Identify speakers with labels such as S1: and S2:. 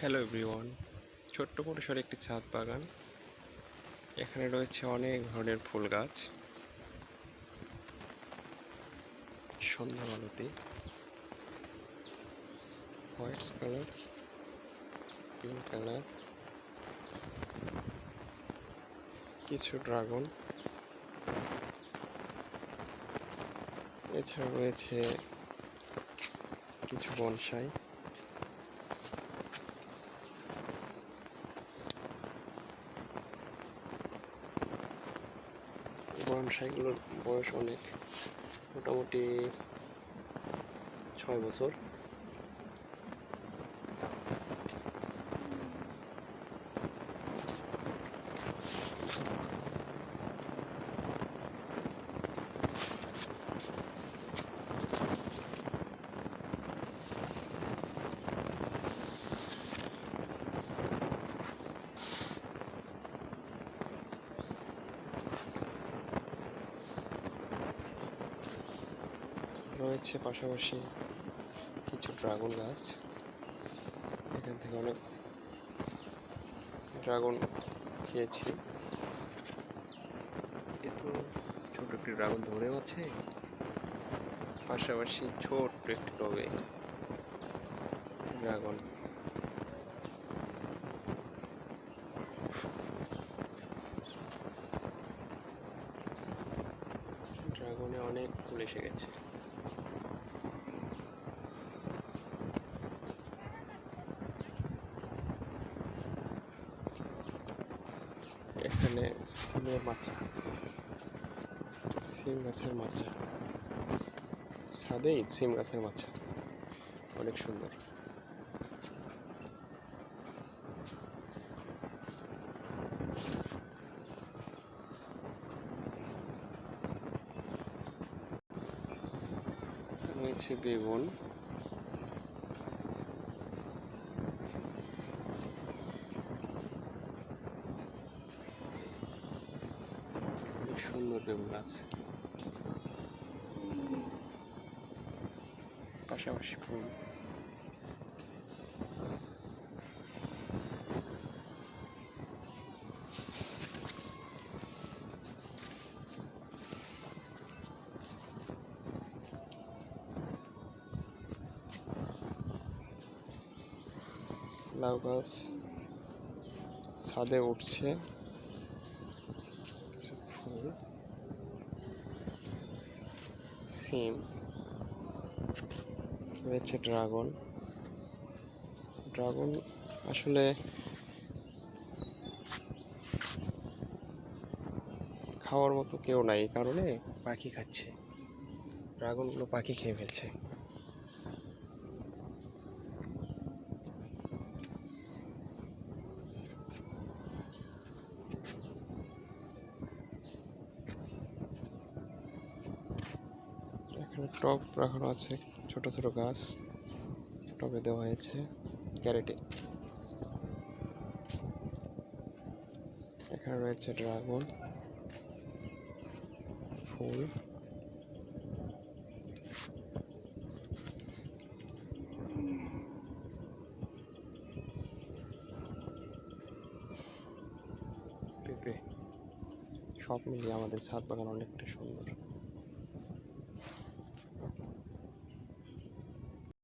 S1: Hello everyone ছোট্ট পরিসরে একটি ছাদ বাগান। এখানে রয়েছে অনেক ধরনের ফুল গাছ। সন্ধ্যা আলোতে। হোয়াইট কালার পিঙ্ক কালার কিছু ড্রাগন এছাড়া রয়েছে কিছু বনসাই বনসাইগুলোর বয়স অনেক। মোটামুটি ছয় বছর। রয়েছে পাশাপাশি কিছু ড্রাগন গাছ। এখান থেকে অনেক ড্রাগন খেয়েছি। এ তো ছোট একটি ড্রাগন ধরেও আছে। পাশাপাশি ছোট্ট একটি টবে ড্রাগন। ড্রাগনে অনেক ফুল এসে গেছে এখানে সিমের মাচা। সিম গাছের মাচা। ছাদেই সিম গাছের মাচা। অনেক সুন্দর। রয়েছে বেগুন। সুন্দর বেগুন গাছ পাশাপাশি ফুল। লাউ গাছ ছাদে উঠছে কিছু ফুল সিম। রয়েছে ড্রাগন। ড্রাগন আসলে খাওয়ার মতো কেউ নাই, এই কারণে পাখি খাচ্ছে। ড্রাগনগুলো পাখি খেয়ে ফেলছে এখানে টব রাখানো আছে, ছোট ছোট গাছ টবে দেওয়া হয়েছে, ক্যারেটে। এখানে রয়েছে ড্রাগন, ফুল। পেঁপে। সব মিলিয়ে আমাদের ছাদ বাগান অনেকটা সুন্দর।